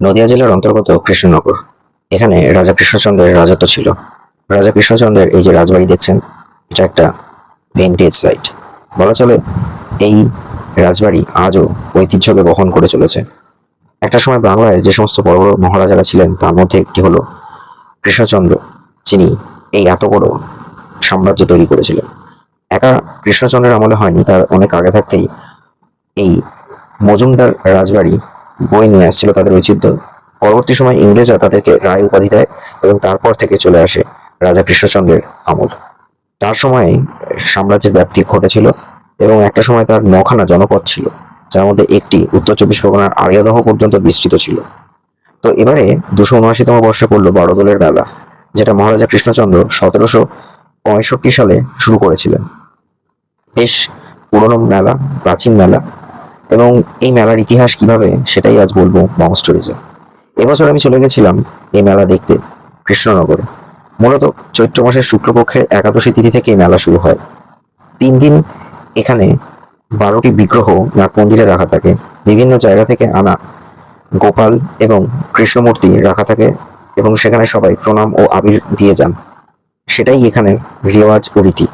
নদিয়া জেলার অন্তর্গত কৃষ্ণনগর। এখানে রাজা কৃষ্ণচন্দ্রের রাজত্ব ছিল। রাজা কৃষ্ণচন্দ্রের এই যে রাজবাড়ি দেখছেন, এটা একটা ভেন্টেজ সাইট বলা চলে এই রাজবাড়ি আজও ঐতিহ্যকে বহন করে চলেছে। একটা সময় বাংলায় যে সমস্ত বড় বড় মহারাজারা ছিলেন, তার মধ্যে একটি হলো কৃষ্ণচন্দ্র, যিনি এই এত বড় সাম্রাজ্য তৈরি করেছিলেন। একা কৃষ্ণচন্দ্রের আমলে হয়নি, তার অনেক আগে থাকতেই এই মজুমদার রাজবাড়ি বয়ে নিয়ে আসছিল তাদের ঐতিহ্য পরবর্তী সময় ইংরেজরা তাদেরকে রায় উপাধি দেয় এবং তারপর থেকে চলে আসে রাজা কৃষ্ণচন্দ্রের আমল। তার সময়ে সাম্রাজ্যের ব্যাপ্তি ঘটেছিল এবং একটা সময় তার নখানা জনপদ ছিল, যার মধ্যে একটি উত্তর চব্বিশ পরগনার আরিয়াদহ পর্যন্ত বিস্তৃত ছিল। তো এবারে দুশো উনআশিতম বর্ষে পড়ল বারোদলের মেলা, যেটা মহারাজা কৃষ্ণচন্দ্র সতেরোশো পঁয়ষট্টি সালে শুরু করেছিলেন। বেশ পুরনো মেলা, প্রাচীন মেলা এবং এই মেলার ইতিহাস কীভাবে, সেটাই আজ বলব মং স্টোরিজে এবছর আমি চলে গেছিলাম এই মেলা দেখতে, কৃষ্ণনগরে। মূলত চৈত্র মাসের শুক্লপক্ষের একাদশী তিথি থেকে এই মেলা শুরু হয়। তিন দিন এখানে বারোটি বিগ্রহ নাট মন্দিরে রাখা থাকে। বিভিন্ন জায়গা থেকে আনা গোপাল এবং কৃষ্ণমূর্তি রাখা থাকে এবং সেখানে সবাই প্রণাম ও আবির দিয়ে যান। সেটাই এখানের রেওয়াজ ও রীতি।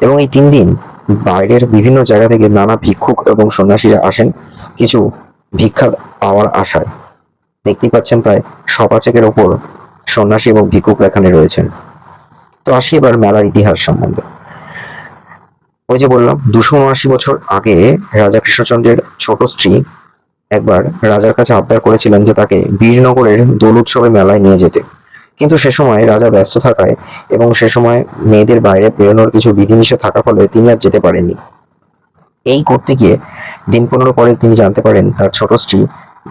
এবং এই তিন দিন বাইরের বিভিন্ন জায়গা থেকে নানা ভিক্ষুক এবং সন্ন্যাসীরা আসেন কিছু ভিক্ষা পাওয়ার আশায়। দেখতেই পাচ্ছেন প্রায় সপাচেকের ওপর সন্ন্যাসী এবং ভিক্ষুক এখানে রয়েছেন। তো আসি এবার মেলার ইতিহাস সম্বন্ধে। ওই যে বললাম, দুশো উনআশি বছর আগে রাজা কৃষ্ণচন্দ্রের ছোট স্ত্রী একবার রাজার কাছে আবদার করেছিলেন যে তাকে বীরনগরের দোল উৎসবে মেলায় নিয়ে যেতে। কিন্তু সে সময় রাজা ব্যস্ত থাকায় এবং সে সময় মেয়েদের বাইরে বেরোনোর কিছু বিধিনিষেধ থাকার ফলে তিনি আর যেতে পারেননি। এই করতে গিয়ে দিন পনেরো পরে তিনি জানতে পারেন তার ছোট স্ত্রী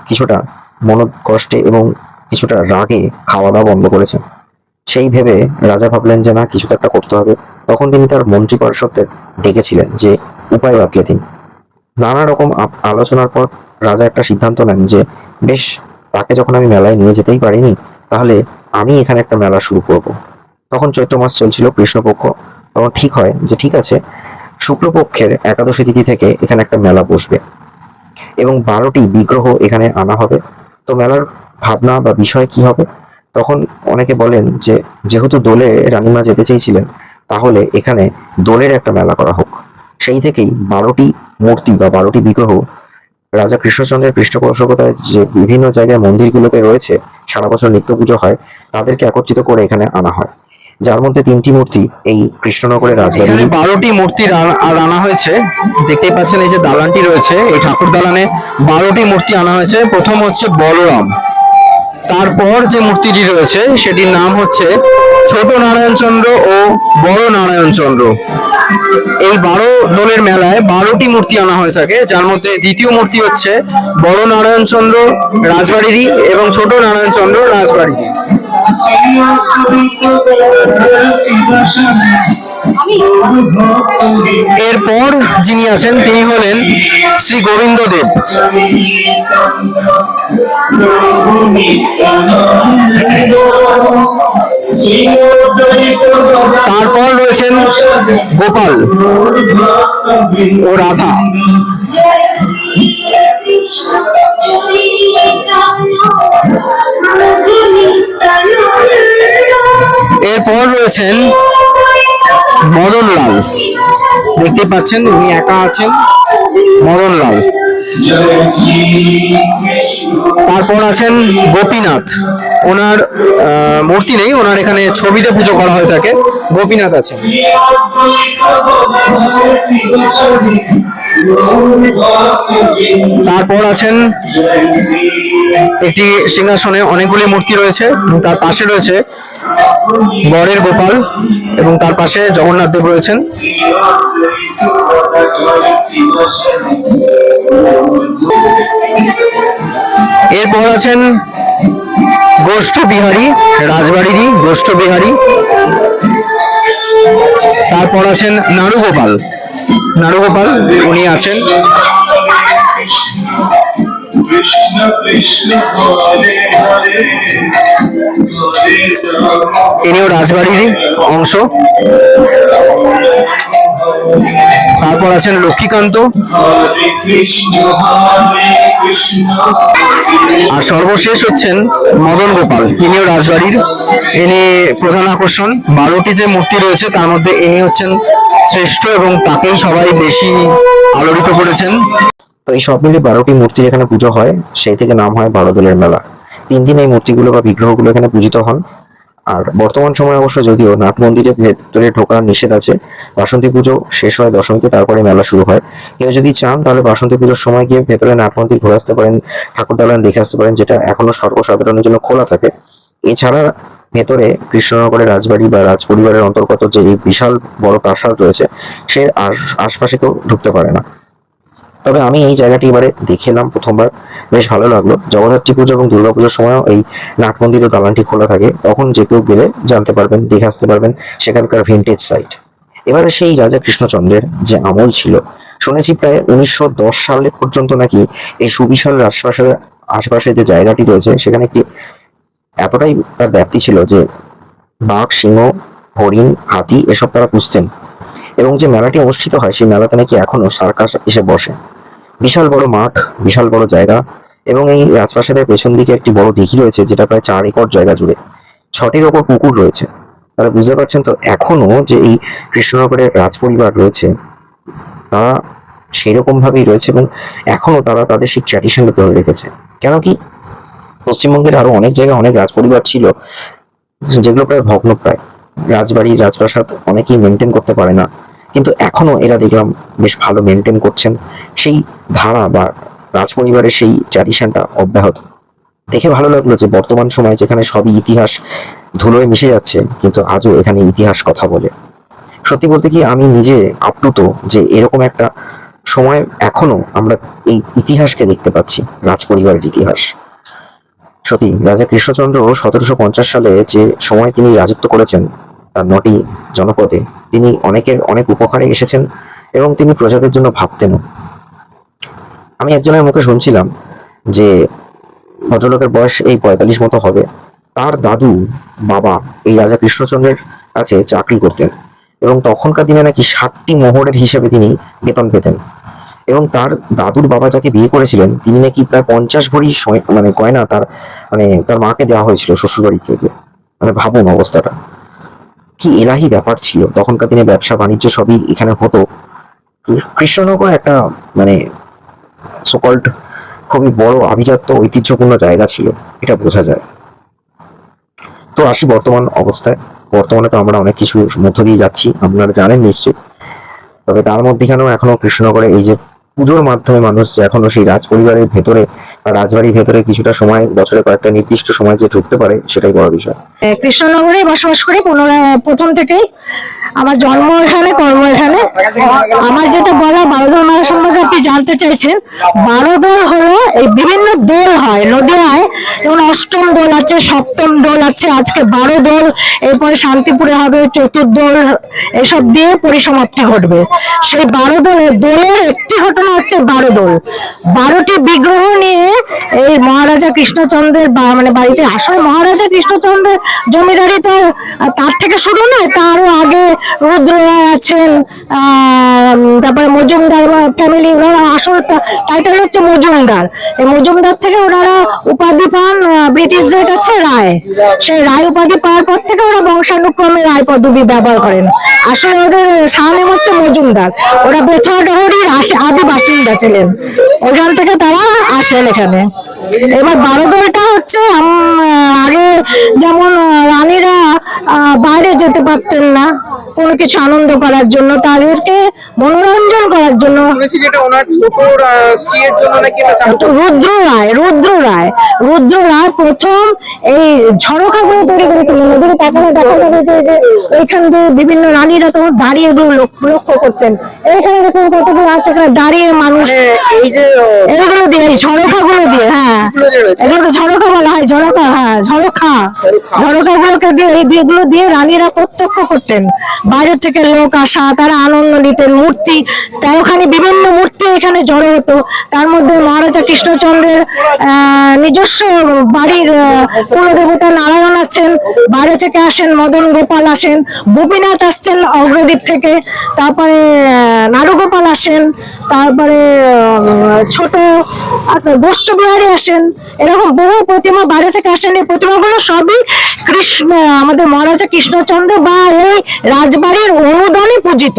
কিছুটা মনোকষ্টে এবং কিছুটা রাগে খাওয়া দাওয়া বন্ধ করেছেন। সেই ভেবে রাজা ভাবলেন যে না কিছু তো একটা করতে হবে। তখন তিনি তার মন্ত্রী পরিষদদের ডেকেছিলেন যে, উপায় বাতলে দিন। নানা রকম আলোচনার পর রাজা একটা সিদ্ধান্ত নেন যে, বেশ, তাকে যখন আমি মেলায় নিয়ে যেতেই পারিনি, তাহলে আমি এখানে একটা মেলা শুরু করব। তখন চৈত্র মাস চলছিল কৃষ্ণপক্ষ। তখন ঠিক হয় যে ঠিক আছে, শুক্লপক্ষের একাদশী তিথি থেকে এখানে একটা মেলা বসবে। এবং বারোটি বিগ্রহ এখানে আনা হবে। তো মেলার ভাবনা বা বিষয় কি হবে? তখন অনেকে বলেন যে, যেহেতু দোলে রানীমা যেতে চেয়েছিলেন, তাহলে এখানে দোলের একটা মেলা করা হোক। সেই থেকেই বারোটি মূর্তি বা বারোটি বিগ্রহ রাজা কৃষ্ণচন্দ্রের পৃষ্ঠপোষকতায় যে বিভিন্ন জায়গায় মন্দিরগুলোতে রয়েছে, সারা বছর নিত্য পুজো হয়, তাদেরকে একত্রিত করে এখানে আনা হয়। যার মধ্যে তিনটি মূর্তি এই কৃষ্ণনগরের রাজবাড়ি বারোটি মূর্তি আনা হয়েছে। দেখতেই পাচ্ছেন এই যে দালানটি রয়েছে, এই ঠাকুর দালানে বারোটি মূর্তি আনা হয়েছে। প্রথম হচ্ছে বলরাম। তারপর যে মূর্তিটি রয়েছে, সেটির নাম হচ্ছে ছোট নারায়ণচন্দ্র ও বড় নারায়ণচন্দ্র এই বারো দোলের মেলায় বারোটি মূর্তি আনা হয়ে থাকে, যার মধ্যে দ্বিতীয় মূর্তি হচ্ছে বড় নারায়ণচন্দ্র রাজবাড়িরই এবং ছোট নারায়ণচন্দ্র রাজবাড়িরই। এরপর যিনি আছেন, তিনি হলেন শ্রী গোবিন্দ দেব তারপর রয়েছেন গোপাল ও রাধা। এরপর রয়েছেন মদনলাল। দেখতে পাচ্ছেন উনি একা আছেন, মদনলাল। তারপর আছেন গোপীনাথ। ওনার মূর্তি নেই, ওনার এখানে ছবিতে পুজো করা হয়ে থাকে। গোপীনাথ আছেন। তারপর আছেন একটি সিংহাসনে অনেকগুলি মূর্তি রয়েছে তার পাশে রয়েছে বরের গোপাল এবং তার পাশে জগন্নাথ দেব রয়েছেন। এরপর আছেন গোষ্ঠ বিহারী, রাজবাড়িরই গোষ্ঠ বিহারী। তারপর আছেন নাড়ুগোপাল নাড়ুগোপাল উনি আছেন। কৃষ্ণ কৃষ্ণ ইনিও রাজবাড়িরই অংশ। তারপর আছেন লক্ষ্মীকান্ত। আর সর্বশেষ হচ্ছেন মদন গোপাল। ইনিও রাজবাড়ির। ইনি প্রধান আকর্ষণ। বারোটি যে মূর্তি রয়েছে, তার মধ্যে ইনি হচ্ছেন শ্রেষ্ঠ এবং তাকেই সবাই বেশি আলোড়িত করেছেন। তো এই সব মিলিয়ে বারোটি মূর্তির এখানে পুজো হয়, সেই থেকে নাম হয় বারো দোলের মেলা। তিন দিন এই মূর্তিগুলো বা বিগ্রহগুলো এখানে পূজিত হন। আর বর্তমান সময়ে অবশ্য যদিও নাট মন্দিরে ভেতরে ঢোকার নিষেধ আছে, বাসন্তী পুজো শেষ হয় দশমীতে, তারপরে মেলা শুরু হয়। কেউ যদি চান, তাহলে বাসন্তী পুজোর সময় গিয়ে ভেতরে নাট মন্দির ঘুরে আসতে পারেন ঠাকুর দালান দেখে আসতে পারেন, যেটা এখনও সর্বসাধারণের জন্য খোলা থাকে। এছাড়া ভেতরে কৃষ্ণনগরের রাজবাড়ি বা রাজ পরিবারের অন্তর্গত যে বিশাল বড় প্রাসাদ রয়েছে, সে আশপাশে কেউ ঢুকতে পারে না। তবে আমি এই জায়গাটি এবারে দেখে এলাম প্রথমবার। বেশ ভালো লাগল। জগদ্ধাত্রী পুজো এবং দুর্গাপুজোর সময়ও এই নাট মন্দির ও দালানটি খোলা থাকে। তখন যে কেউ গেলে জানতে পারবেন, দেখে আসতে পারবেন সেখানকার ভিন্টেজ সাইট এবারে সেই রাজা কৃষ্ণচন্দ্রের যে আমল ছিল, শুনেছি প্রায় উনিশশো দশ সালে পর্যন্ত নাকি এই সুবিশাল আশপাশের আশপাশে যে জায়গাটি রয়েছে, সেখানে একটি এতটাই তার ব্যাপ্তি ছিল যে বাঘ, সিংহ, হরিণ, হাতি এসব তারা পুষতেন এবং যে মেলাটি অনুষ্ঠিত হয়, সেই মেলাতে নাকি এখনও সার্কাস এসে বসে। বিশাল বড় মাঠ, বিশাল বড় জায়গা এবং এই রাজপ্রাসাদের পেছন দিকে একটি বড় দিঘি রয়েছে যেটা প্রায় চার একর জায়গা জুড়ে। ছটির ওপর পুকুর রয়েছে। তারা বুঝতে পারছেন তো এখনও যে এই কৃষ্ণনগরের রাজপরিবার রয়েছে, তারা সেই রকম ভাবেই রয়েছে এবং এখনও তারা তাদের সেই ট্র্যাডিশনটা ধরে রেখেছে। কেন কি? পশ্চিমবঙ্গের আরও অনেক জায়গায় অনেক রাজপরিবার ছিল, যেগুলো প্রায় ভগ্নপ্রায়। রাজবাড়ি, রাজপ্রাসাদ অনেকেই মেনটেন করতে পারে না। কিন্তু এখনও এরা দেখলাম বেশ ভালো মেনটেন করছেন। সেই ধারা বা রাজপরিবারের সেই ট্র্যাডিশনটা অব্যাহত। দেখে ভালো লাগল যে বর্তমান সময়ে যেখানে সবই ইতিহাস ধুলোয় মিশে যাচ্ছে, কিন্তু আজও এখানে ইতিহাস কথা বলে। সত্যি বলতে কি আমি নিজে আপ্লুত যে এরকম একটা সময় এখনও আমরা এই ইতিহাসকে দেখতে পাচ্ছি, রাজপরিবারের ইতিহাস। সত্যি, রাজা কৃষ্ণচন্দ্র সতেরোশো পঞ্চাশ সালে যে সময় তিনি রাজত্ব করেছেন তার নটি জনপদে তিনি অনেকের অনেক উপকারে এসেছেন এবং তিনি প্রজাদের জন্য ভাবতেনও আমি একজনের মুখে শুনছিলাম যে ভদ্রলোকের বয়স এই পঁয়তাল্লিশ মতো হবে। তার দাদু, বাবা এই রাজা কৃষ্ণচন্দ্রের কাছে চাকরি করতেন এবং তখনকার দিনে নাকি ষাটটি মোহরের হিসেবে তিনি বেতন পেতেন। এবং তার দাদুর বাবা যাকে বিয়ে করেছিলেন, তিনি নাকি প্রায় পঞ্চাশ ভরি মানে গয়না তার মানে তার মাকে দেওয়া হয়েছিল শ্বশুরবাড়ি থেকে। মানে ভাবুন অবস্থাটা। কি এলাহি ব্যাপার ছিল? তখনকার দিনে ব্যবসা, বাণিজ্য সবই এখানে হতো। কৃষ্ণনগর একটা মানে সকল্ড খুবই বড় আভিজাত্য, ঐতিহ্যপূর্ণ জায়গা ছিল, এটা বোঝা যায়। তো আসি বর্তমান অবস্থায়। বর্তমানে তো আমরা অনেক কিছুর মধ্য দিয়ে যাচ্ছি, আপনারা জানেন নিশ্চয়ই। তবে তার মধ্যেখানেও এখনও কৃষ্ণনগরে এই যে পুজোর মাধ্যমে মানুষ যে এখনও সেই রাজ পরিবারের ভেতরে বা রাজবাড়ির ভেতরে কিছুটা সময়, বছরে কয়েকটা নির্দিষ্ট সময় যে ঢুকতে পারে, সেটাই বড় বিষয়। কৃষ্ণনগরে বসবাস করি পুনরায় প্রথম থেকেই। আমার জন্ম এখানে, কর্ম এখানে। আমার যেটা বলা বারোদর মায়ের সম্পর্কে আপনি জানতে চাইছেন বারোদোর হলো এই বিভিন্ন দোল হয় অষ্টম দোল আছে সপ্তম দোল আছে আজকে বারো দোল এরপরে শান্তিপুরে হবে চতুর্দোল এসব দিয়ে পরিসমাপ্তি ঘটবে। সেই বারো দোলের দোলের একটি ঘটনা হচ্ছে বারো দোল। বারোটি বিগ্রহ নিয়ে এই মহারাজা কৃষ্ণচন্দ্রের বা মানে বাড়িতে আসলে মহারাজা কৃষ্ণচন্দ্রের জমিদারি তো তার থেকে শুরু নয় তারও আগে রুদ্র আছেন তারপরে মজুমদার ফ্যামিলি ওনারা আসল টাইটেল হচ্ছে মজুমদার। এই মজুমদার থেকে ওনারা উপাধি পান আহ, ব্রিটিশদের কাছে রায়। সেই রায় উপাধি পাওয়ার পর থেকে ওরা বংশানুক্রমে রায় পদবি ব্যবহার করেন। আসলে ওদের সামনেম হচ্ছে মজুমদার। ওরা বেছড়া ডহরির আশে- আদি বাসিন্দা ছিলেন। ওখান থেকে তারা আসেন এখানে। এবার বারোদলটা হচ্ছে আগে যেমন রানীরা বাইরে যেতে পারতেন না। কোনো কিছু আনন্দ করার জন্য তাদেরকে মনোরঞ্জন করার জন্য। রুদ্র রায় রুদ্র রায়। রুদ্র রায় প্রথম এই ঝড়খাগুলো তৈরি করেছিলেন। ওদিকে তাকালে দেখা যাবে যে যে এইখান দিয়ে বিভিন্ন রানীরা তখন দাঁড়িয়ে এগুলো লক্ষ্য করতেন। এইখানে দেখুন কতগুলো আছে এখানে দাঁড়িয়ে মানুষ এই যে এগুলো দিয়ে এই ঝড়খাগুলো দিয়ে হ্যাঁ। এগুলোকে ঝড়খা বলা হয় ঝড়খা হ্যাঁ ঝড়খা গুলোকে দিয়ে এই দিয়েগুলো দিয়ে রানীরা প্রত্যক্ষ করতেন। বাইরে থেকে লোক আসা, তারা আনন্দ নিতেন, মূর্তি তেরোখানি বিভিন্ন মূর্তি এখানে জড়ো হতো। তার মধ্যে মহারাজা কৃষ্ণচন্দ্রের নিজস্ব বাড়ির কুলদেবতা নারায়ণ আছেন, বাইরে থেকে আসেন মদন গোপাল আসেন, গোপীনাথ আসছেন অগ্রদ্বীপ থেকে, তারপরে নারুগোপাল আসেন, তারপরে ছোট গোষ্ঠ বিহারী আসেন। এরকম বহু প্রতিমা বাইরে থেকে আসেন। এই প্রতিমাগুলো সবই কৃষ্ণ, আমাদের মহারাজা কৃষ্ণচন্দ্র বা এই রাজবাড়ির অনুদানে পূজিত।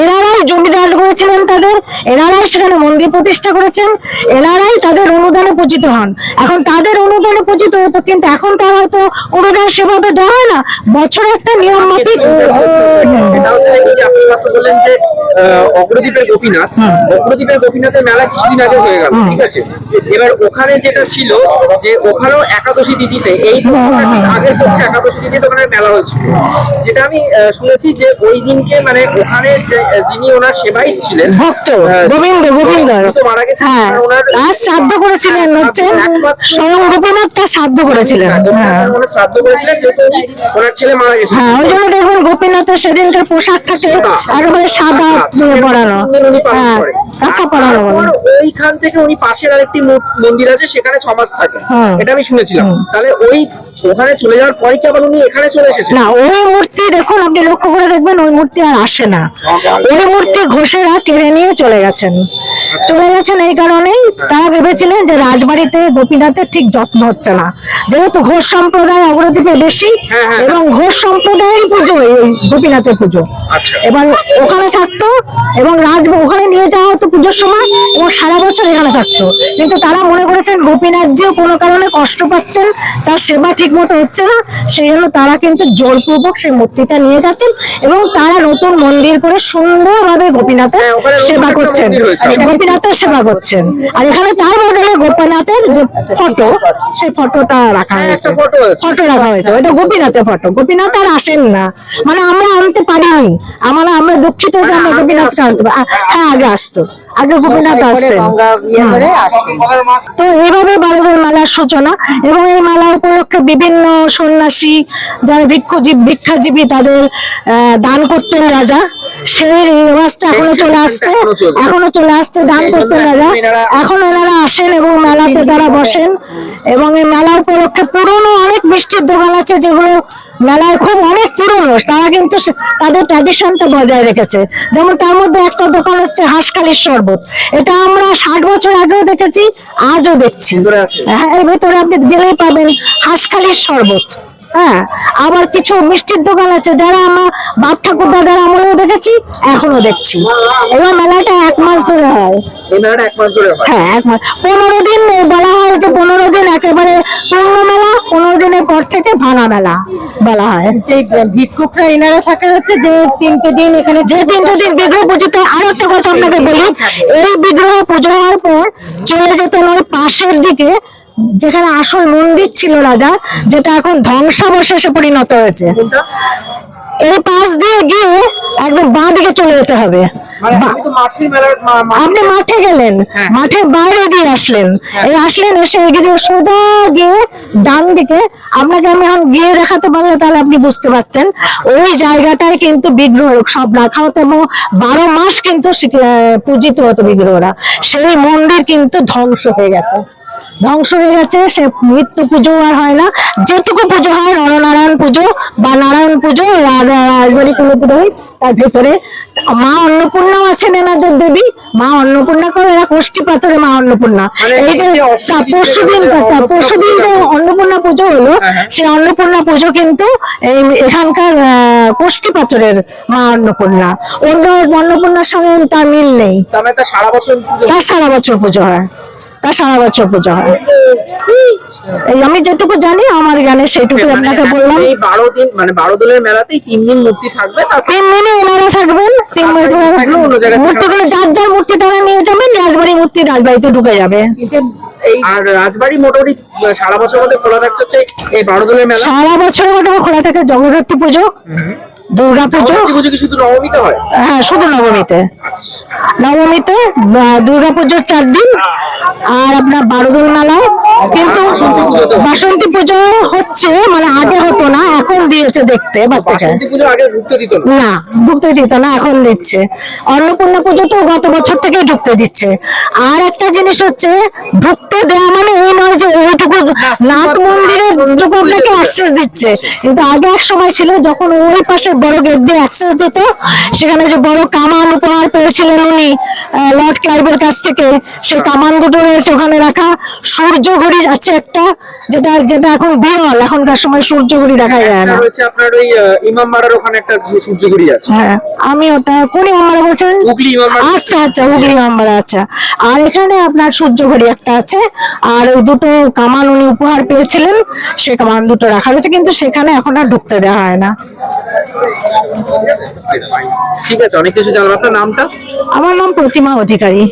এনারাই জমিদার করেছিলেন তাদের। এনারাই সেখানে মন্দির প্রতিষ্ঠা করেছেন এনারাই তাদের অনুদানে পূজিত হন। এখন তাদের অনুদানে পূজিত হতো কিন্তু এখন তার হয়তো অনুদান সেভাবে দেওয়া হয় না বছরে একটা নিয়ম মাফিক এটা হচ্ছে এই যে আপনি মাত্র বললেন যে অগ্রদ্বীপের গোপীনাথ অগ্রদ্বীপের গোপীনাথের মেলা কিছুদিন আগে হয়ে গেল ঠিক আছে? এবার ওখানে যেটা ছিল যে ওখানেও একাদশী তিথিতে এই আগের পক্ষে একাদশী তিথিতে ওখানে মেলা হয়েছিল। যেটা আমি শুনেছি যে ওই দিনকে মানে ওখানে যে- যিনি ওনার সেবাই ছিলেন ভক্ত। গোবিন্দ গোবিন্দ। হ্যাঁ তার শ্রাদ্ধ করেছিলেন হচ্ছে স্বয়ং গোপীনাথ তার শ্রাদ্ধ করেছিলেন। হ্যাঁ। হ্যাঁ ওই জন্য দেখবেন গোপীনাথের সেদিনকার পোশাক থাকে একেবারে সাদা পরানো। হ্যাঁ বলে তারপর ওইখান থেকে উনি পাশের আরেকটি মন্দির আছে সেখানে ছ মাস থাকে। হ্যাঁ। এটা আমি শুনেছিলাম। তাহলে ওই ওখানে চলে যাওয়ার পরে কি আবার উনি এখানে চলে এসেছেন? না ওই মূর্তি দেখুন আপনি লক্ষ্য করে দেখবেন ওই মূর্তি আর আসে না। ওই মূর্তি ঘোষেরা কেড়ে নিয়ে চলে গেছেন চলে গেছেন এই কারণেই তারা ভেবেছিলেন যে রাজবাড়িতে গোপীনাথের ঠিক যত্ন হচ্ছে না যেহেতু ঘোষ সম্প্রদায় অগ্রদ্বীপে বেশি হ্যাঁ, হ্যাঁ। এবং ঘোষ সম্প্রদায়ের পুজো এই গোপীনাথের পুজো আচ্ছা। এবার ওখানে থাকতো এবং রাজ ওখানে নিয়ে যাওয়া হতো পুজোর সময় এবং সারা বছর এখানে থাকতো কিন্তু তারা মনে করেছেন গোপীনাথ যে কোনো কারণে কষ্ট পাচ্ছেন তার সেবা ঠিক মতো হচ্ছে না সেই জন্য তারা কিন্তু জোরপূর্বক সেই মূর্তিটা নিয়ে গেছেন এবং তারা নতুন মন্দির করে সুন্দরভাবে গোপীনাথের হ্যাঁ, সেবা করছেন। গোপীনাথের সেবা করছেন। আর এখানে তার বদলে গোপীনাথের যে ফটো সেই ফটোটা রাখা হ্যাঁ, হয়েছে। ফটো রাখা হয়েছে। ওটা গোপীনাথের ফটো গোপীনাথ আর আসেন না। মানে আমরা আনতে পারিনি। আমরা আমরা দুঃখিত যে আমরা গোপীনাথকে আনতে পারি- হ্যাঁ আগে আসতো। আগে গোপীনাথ আসতেন। তো এইভাবে বারোদের মেলার সূচনা এবং এই মেলা উপলক্ষে বিভিন্ন সন্ন্যাসী যারা ভিক্ষুজীব ভিক্ষাজীবী তাদের আহ, দান করতেন রাজা। সেই রেওয়াজটা এখনও চলে আসতে এখনও চলে আসতে দান এখন এনারা- আসেন এবং মেলাতে তারা বসেন এবং এই মেলা উপলক্ষে পুরনো অনেক মিষ্টির দোকান আছে যেগুলো মেলায় খুব অনেক পুরনো। তারা কিন্তু তাদের ট্র্যাডিশনটা বজায় রেখেছে। যেমন তার মধ্যে একটা দোকান হচ্ছে হাঁসকালির শরবত। এটা আমরা ষাট বছর আগেও দেখেছি আজও দেখছি। হ্যাঁ এর ভেতরে আপনি গেলেই পাবেন হাঁসকালির শরবত। হ্যাঁ আবার কিছু মিষ্টির দোকান আছে যারা আমরা বাপ ঠাকুর দাদার আমলেও দেখেছি এখনও দেখছি। এবার মেলাটা এক মাস ধরে হয়। এই মেলাটা এক মাস ধরে হয়? এক মাস। পনেরো দিন বলা হয় যে পনেরো দিন একেবারে পূর্ণ মেলা পনেরো দিনের পর থেকে ভাঙা মেলা বলা হয়। ভিক্ষুকরা এনারা থাকে হচ্ছে যে তিনটে দিন এখানে যে তিনটে দিন বিগ্রহ পুজোতে আর একটা কথা আপনাকে বলি এই বিগ্রহ পুজো হওয়ার পর চলে যেতেন ওই পাশের দিকে যেখানে আসল মন্দির ছিল রাজা যেটা এখন ধ্বংসাবশেষে পরিণত হয়েছে। এই পাশ দিয়ে গিয়ে একদম বাঁ দিকে চলে যেতে হবে। মানে আপনি মাঠে গেলেন। মাঠের বাইরে দিয়ে আসলেন। এই আসলেন এসে এগিয়ে সোজা গিয়ে ডান দিকে। আপনাকে আমি এখন গিয়ে দেখাতে পারলে তাহলে আপনি বুঝতে পারতেন। ওই জায়গাটায় কিন্তু বিগ্রহ সব রাখা হতো এবং বারো মাস কিন্তু পূজিত হতো বিগ্রহরা। সেই মন্দির কিন্তু ধ্বংস হয়ে গেছে। ধ্বংস হয়ে গেছে সে মৃত্যু পুজো আর হয় না। যেটুকু পুজো হয় নরনারায়ণ পুজো বা নারায়ণ পুজো রাজবাড়ি কুলো পুরোহিত তার ভেতরে মা অন্নপূর্ণাও আছেন এনাদের দেবী। মা অন্নপূর্ণা করে এরা কোষ্ঠী পাথরে মা অন্নপূর্ণা। মানে এই যে পরশুদিন যে অন্নপূর্ণা পরশুদিন যে পুজো অন্নপূর্ণা পুজো হলো হ্যাঁ, সেই অন্নপূর্ণা পুজো কিন্তু এই এখানকার কোষ্ঠী পাথরের মা অন্নপূর্ণা। অন্য অন্নপূর্ণার সঙ্গে তার মিল নেই। তার মানে তা সারা বছর পুজো তার সারা বছর পুজো হয়। তার সারা বছর পুজো হয়। এই আমি যেটুকু জানি আমার জ্ঞানে সেইটুকু মানে আপনাকে বললাম। এই বারো দিন মানে বারো দিনের মেলাতেই তিন দিন মূর্তি থাকবে তিন দিনে ওনারা থাকবেন তিন মূর্তিগুলো যার যার মূর্তি তারা নিয়ে যাবেন রাজবাড়ি মূর্তি রাজবাড়িতে ঢুকে যাবে। আর রাজবাড়ি মোটামুটি সারা বছর মধ্যে খোলা থাকছে হচ্ছে এই বারো দিনের মেলা। সারা বছরের মতো খোলা থাকে জগদ্ধাত্রী পুজো। দুর্গা পুজো সরস্বতী পুজো কি শুধু হ্যাঁ? শুধু নবমীতে। নবমীতে আহ, চার দিন আর আপনার বারো দিন মেলায় কিন্তু বাসন্তী পুজো হচ্ছে মানে আগে হতো না। এখন দিয়েছে দেখতে ঢুকতে দিত না? ঢুকতে দিত না এখন দিচ্ছে। অন্নপূর্ণা পুজো তো গত বছর থেকে ঢুকতে দিচ্ছে। আর একটা জিনিস হচ্ছে ঢুকতে দেওয়া মানে এই নয় যে ওইটুকু নাট মন্দিরে আপনাকে অ্যাক্সেস দিচ্ছে। কিন্তু আগে এক সময় ছিল যখন ওই পাশে বড় গেট দিয়ে অ্যাক্সেস দিত সেখানে যে বড় কামান উপহার পেয়েছিলেন উনি লর্ড ক্লাইভের কাছ থেকে সেই কামান দুটো রয়েছে ওখানে রাখা। সূর্য ঘড়ি আছে একটা যেটা যেটা এখন বিরল এখনকার সময় সূর্য ঘড়ি দেখা যায়। না আপনার ওই ইমাম মারার ওখানে একটা সূর্যঘড়ি আছে। হ্যাঁ আমি ওটা কোন আমরা বলছেন? হুগলি ইমাম মারা। আচ্ছা আচ্ছা হুগলি আচ্ছা। আর এখানে আপনার সূর্য ঘড়ি একটা আছে। আর ওই দুটো কামান উনি উপহার পেয়েছিলেন। সে কামান দুটো রাখা রয়েছে কিন্তু সেখানে এখন আর ঢুকতে দেওয়া হয় না। ঠিক আছে অনেক কিছু জানলাম। আপনার নামটা? আমার নাম প্রতিমা অধিকারী।